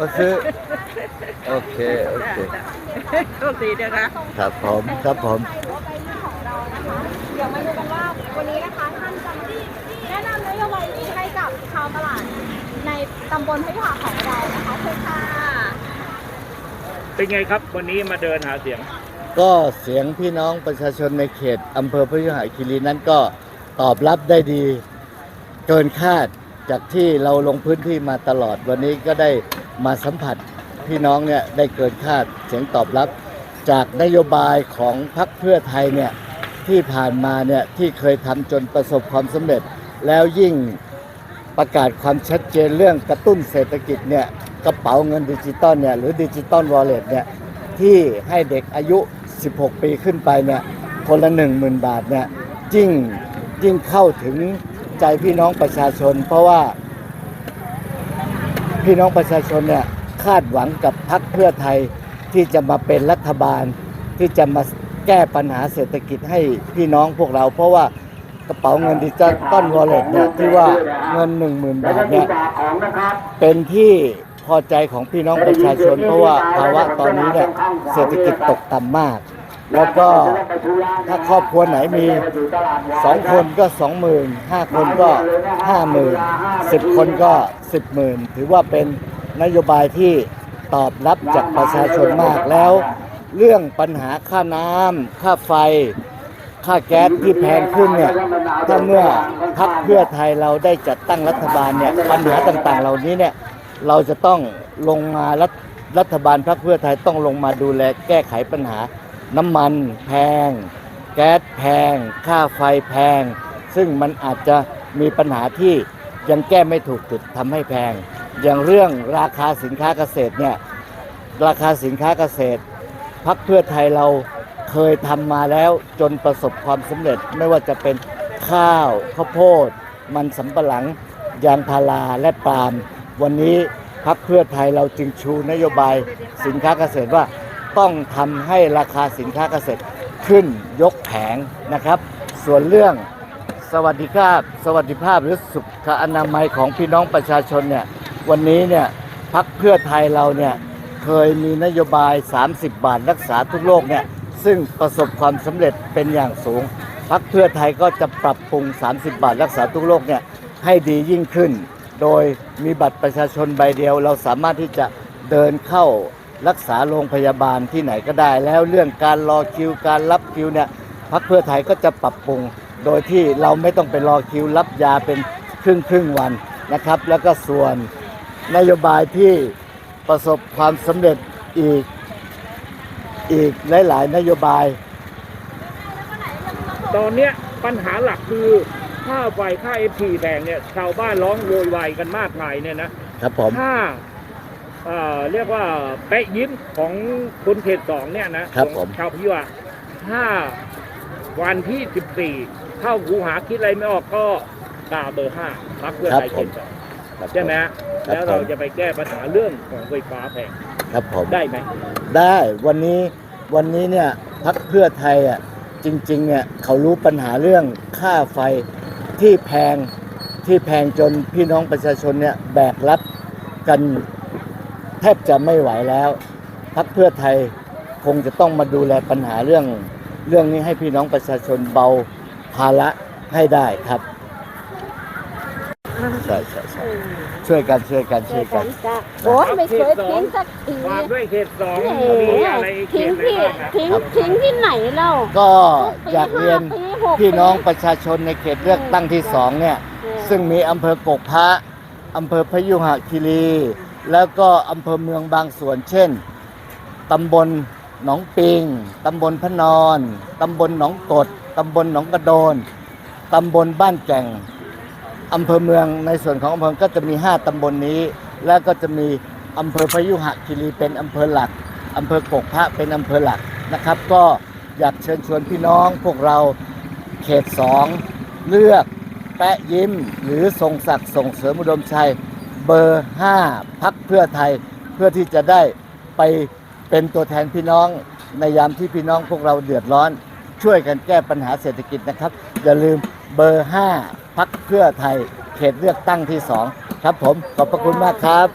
มาซื้อ โอเค โอเค โชคดีนะคะ ครับผมครับผมไทยหรือว่าไปที่ของเรานะคะเดี๋ยวมาดูกันว่าวันนี้นะคะท่านจะแนะนำนโยบายดีให้กับชาวตลาดในตำบลพยุหะของเรานะคะเชิญค่ะเป็นไงครับวันนี้มาเดินหาเสียง ก็เสียงพี่น้องประชาชนในเขตอำเภอพยุหคีรีนั้นก็ตอบรับได้ดีเกินคาดจากที่เราลงพื้นที่มาตลอดวันนี้ก็ได้ มาสัมผัสพี่น้องเนี่ยได้เกินคาดเสียงตอบรับ จากนโยบายของพรรคเพื่อไทยเนี่ยที่ผ่านมาเนี่ยที่เคยทำจนประสบความสำเร็จ แล้วยิ่งประกาศความชัดเจนเรื่องกระตุ้นเศรษฐกิจเนี่ยกระเป๋าเงินดิจิตอลเนี่ยหรือดิจิตอลวอลเล็ตเนี่ยที่ให้เด็กอายุ 16 ปีขึ้นไปเนี่ยคนละ 10,000 บาทเนี่ยยิ่งยิ่งเข้าถึงใจพี่น้องประชาชน เพราะว่า พี่น้องประชาชนเนี่ยคาดหวังกับพรรคเพื่อไทยที่จะมาเป็นรัฐบาล ที่จะมาแก้ปัญหาเศรษฐกิจให้พี่น้องพวกเรา เพราะว่ากระเป๋าเงินดิจิตอลวอลเล็ตเนี่ยที่ว่าเงิน 10,000 บาทเนี่ยเป็นที่พอใจของพี่น้องประชาชน เพราะว่าภาวะตอนนี้เนี่ยเศรษฐกิจตกต่ำมาก แล้วก็ถ้าครอบครัวไหนมีสองคนก็สองหมื่นห้าคนก็ห้าหมื่นสิบคนก็สิบหมื่นถือว่าเป็นนโยบายที่ตอบรับจากประชาชนมากแล้ว เรื่องปัญหาค่าน้ำค่าไฟ ค่าแก๊สที่แพงขึ้นเนี่ยถ้าเมื่อพักเพื่อไทยเราได้จัดตั้งรัฐบาลเนี่ยปัญหาต่างๆ เหล่านี้เนี่ยเราจะต้องลงมารัฐรัฐบาลพักเพื่อไทยต้องลงมาดูแลแก้ไขปัญหา น้ำมันแพง แก๊สแพง ค่าไฟแพง ซึ่งมันอาจจะมีปัญหาที่ยังแก้ไม่ถูกจุดทำให้แพง อย่างเรื่องราคาสินค้าเกษตรเนี่ยราคาสินค้าเกษตรพักเพื่อไทยเราเคยทำมาแล้วจนประสบความสำเร็จไม่ว่าจะเป็นข้าวข้าวโพด มันสำปะหลัง ยางพาราและปาล์มวันนี้พักเพื่อไทยเราจึงชูนโยบายสินค้าเกษตรว่า ต้องทำให้ราคาสินค้าเกษตรขึ้นยกแผงนะครับ ส่วนเรื่องสวัสดิภาพสวัสดิภาพหรือสุขอนามัยของพี่น้องประชาชนเนี่ยวันนี้เนี่ยพักเพื่อไทยเราเนี่ยเคยมีนโยบาย 30 บาทรักษาทุกโรคเนี่ยซึ่งประสบความสำเร็จเป็นอย่างสูงพักเพื่อไทยก็จะปรับปรุง 30 บาทรักษาทุกโรคเนี่ยให้ดียิ่งขึ้น โดยมีบัตรประชาชนใบเดียว เราสามารถที่จะเดินเข้า รักษาโรงพยาบาลที่ไหนก็ได้ แล้วเรื่องการรอคิวการรับคิวเนี่ยพักเพื่อไทยก็จะปรับปรุง โดยที่เราไม่ต้องไปรอคิวรับยาเป็นครึ่งครึ่งๆวันนะครับ แล้วก็ส่วนนโยบายที่ประสบความสำเร็จอีกอีกหลาย ๆ นโยบายตอนเนี้ยปัญหาหลักคือค่าไฟค่าเอพีแพงเนี่ยชาวบ้านร้องโวยวายกันมากมายเนี่ยนะครับผม ถ้า เอ่อเรียกว่าแปะยิ้มของคนเขตสองเนี่ยนะครับผมชาวพิวะถ้าวันที่สิบสี่เข้าคูหาคิดอะไรไม่ออกก็กาเบอร์ห้าพักเพื่อไทยเขตสองครับใช่ไหมฮะครับแล้วเราผมจะไปแก้ปัญหาเรื่องของไฟฟ้าแพงครับผมได้ไหมได้วันนี้วันนี้เนี่ยพักเพื่อไทยอะจริงๆเนี่ยเขารู้ปัญหาเรื่องค่าไฟที่แพงที่แพงจนพี่น้องประชาชนเนี่ยแบกรับกัน แทบจะไม่ไหวแล้วพักเพื่อไทยคงจะต้องมาดูแลปัญหาเรื่อง เรื่องนี้ให้พี่น้องประชาชนเบาภาระให้ได้ครับใช่ใช่ใช่ช่วยกันช่วยกันช่วยกันจ้ะโอ้ยไม่เคยทิ้งสักทีวางด้วยเขตสองแหมีมอะไรเขทิ้งตอะไรที่บ้างครับทิ้งทิ้งที่ไหนเล่าก็อยากเรียนปีหกพี่น้องปีประชาชนในเขตเลือกตั้งที่สองเนี่ย ซึ่งมีอำเภอกกพระอำเภอพยุหคีรี แล้วก็อำเภอเมืองบางส่วน เช่น ตำบลหนองปิง ตำบลพนอนตำบลหนองกด ตำบลหนองกระโดน ตำบลบ้านแก่ง อำเภอเมืองในส่วนของอำเภอก็จะมี 5 ตำบลนี้ แล้วก็จะมีอำเภอพยุหคีรีเป็นอำเภอหลัก อำเภอกกพระเป็นอำเภอหลักนะครับ ก็อยากเชิญชวนพี่น้องพวกเราเขตสองเลือกแปะยิ้ม หรือทรงศักดิ์ส่งเสริมอุดมชัย เบอร์ 5พักเพื่อไทยเพื่อที่จะได้ไปเป็นตัวแทนพี่น้องในยามที่พี่น้องพวกเราเดือดร้อน ช่วยกันแก้ปัญหาเศรษฐกิจนะครับ อย่าลืมเบอร์ 5พักเพื่อไทย เขตเลือกตั้งที่ 2 ครับผม ขอบพระคุณมากครับ